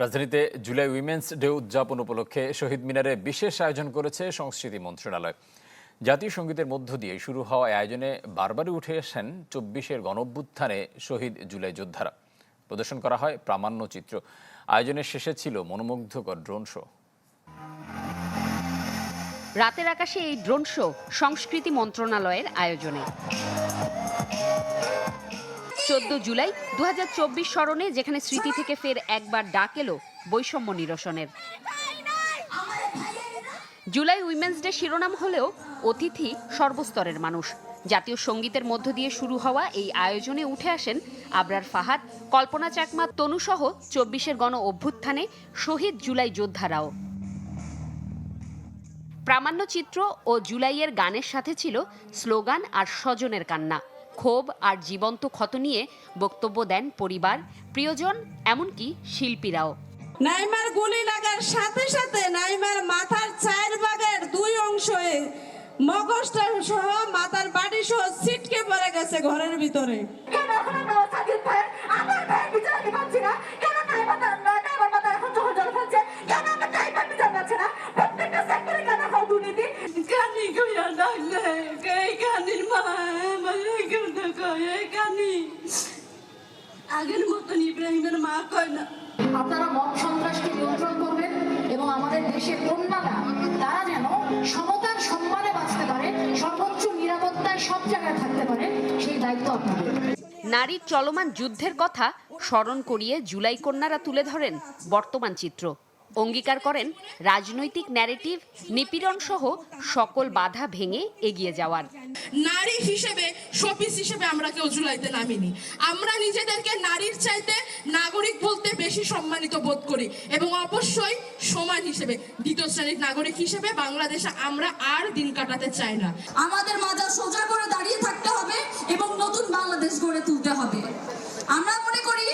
রাজধানীতে July women's day উদযাপন উপলক্ষে শহীদ মিনারে বিশেষ আয়োজন করেছে সংস্কৃতি মন্ত্রণালয়। জাতীয় সঙ্গীতের মধ্য দিয়ে শুরু হওয়া আয়োজনে বারবারই উঠে আসেন চব্বিশের গণঅভ্যুত্থানে শহীদ জুলাই যোদ্ধারা। প্রদর্শন করা হয় প্রামাণ্য চিত্র। আয়োজনের শেষে ছিল মনোমুগ্ধকর ড্রোন শো। রাতের আকাশে এই ড্রোন শো সংস্কৃতি মন্ত্রণালয়ের আয়োজনে। চোদ্দ জুলাই দু হাজার চব্বিশ স্মরণে, যেখানে স্মৃতি থেকে ফের একবার ডাক এলো বৈষম্য নিরসনের। জুলাই উইমেন্স ডে শিরোনাম হলেও অতিথি সর্বস্তরের মানুষ। জাতীয় সঙ্গীতের মধ্য দিয়ে শুরু হওয়া এই আয়োজনে উঠে আসেন আবরার ফাহাদ, কল্পনা চাকমা তনুসহ চব্বিশের গণ অভ্যুত্থানে শহীদ জুলাই যোদ্ধারাও। প্রামাণ্য চিত্র ও জুলাইয়ের গানের সাথে ছিল স্লোগান আর স্বজনের কান্না। ক্ষোভ আর জীবন্ত ক্ষত নিয়ে বক্তব্য দেন পরিবার প্রিয়জন এমনকি শিল্পীরাও। নাইমার গুলি লাগার সাথে সাথে নাইমার মাথার চার ভাগের দুই অংশে মগজটা সহ মাথার বাড়ি সহ ছিটকে পড়ে গেছে ঘরের ভিতরে। আগের মতন ইব্রাহিমের মা কয় না। আপনারা মদ সন্ত্রাসকে নিয়ন্ত্রণ করবেন এবং আমাদের দেশের কন্যারা তারা যেন সমতার সম্মানে বাঁচতে পারে সর্বোচ্চ নিরাপত্তায় সব জায়গায় থাকতে পারে সেই দায়িত্ব আপনাদের। নারীর চলমান যুদ্ধের কথা স্মরণ করিয়ে জুলাই কন্যারা তুলে ধরেন বর্তমান চিত্র। অঙ্গীকার করেন রাজনৈতিক ন্যারেটিভ নিপীড়ন সহ সকল বাধা ভেঙে এগিয়ে যাওয়ার। নারী হিসেবে শোপিস হিসেবে আমরা কেউ ঝুলাইতে নামিনি। আমরা নিজেদেরকে নারীর চাইতে নাগরিক বলতে বেশি সম্মানিত বোধ করি এবং অবশ্যই সমান হিসেবে দ্বিতীয় শ্রেণির নাগরিক হিসেবে বাংলাদেশে আমরা আর দিন কাটাতে চাই না। আমাদের মাথা সোজা করে দাঁড়িয়ে থাকতে হবে এবং নতুন বাংলাদেশ গড়ে তুলতে হবে। আমরা মনে করি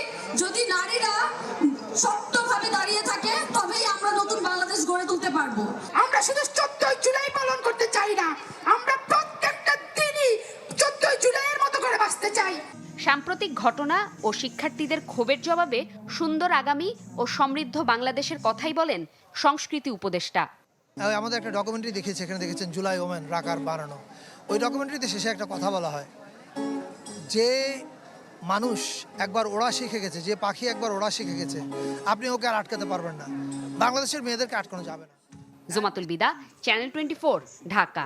যদি নারীরা শক্তভাবে দাঁড়িয়ে থাকে তবেই আমরা নতুন বাংলাদেশ গড়ে তুলতে পারব। আমরা শুধু চোদ্দই জুলাই পালন করতে চাই না আমরা প্রত্যেকটা দিনই চোদ্দই জুলাইয়ের মতো করে বাঁচতে চাই। সাম্প্রতিক ঘটনা ও শিক্ষার্থীদের ক্ষোভের জবাবে সুন্দর আগামী ও সমৃদ্ধ বাংলাদেশের কথাই বলেন সংস্কৃতি উপদেষ্টা। আমাদের একটা ডকুমেন্টারি দেখিয়েছে এখানে দেখেছেন জুলাই ওমেন রাকার বানানো। ওই ডকুমেন্টারিতে শেষে একটা কথা বলা হয়। যে মানুষ একবার ওড়া শিখে গেছে যে পাখি একবার ওড়া শিখে গেছে আপনি ওকে আর আটকাতে পারবেন না। বাংলাদেশের মেয়েদেরকে আটকানো যাবে না। জোমাতুল বিদা চ্যানেল টোয়েন্টি ঢাকা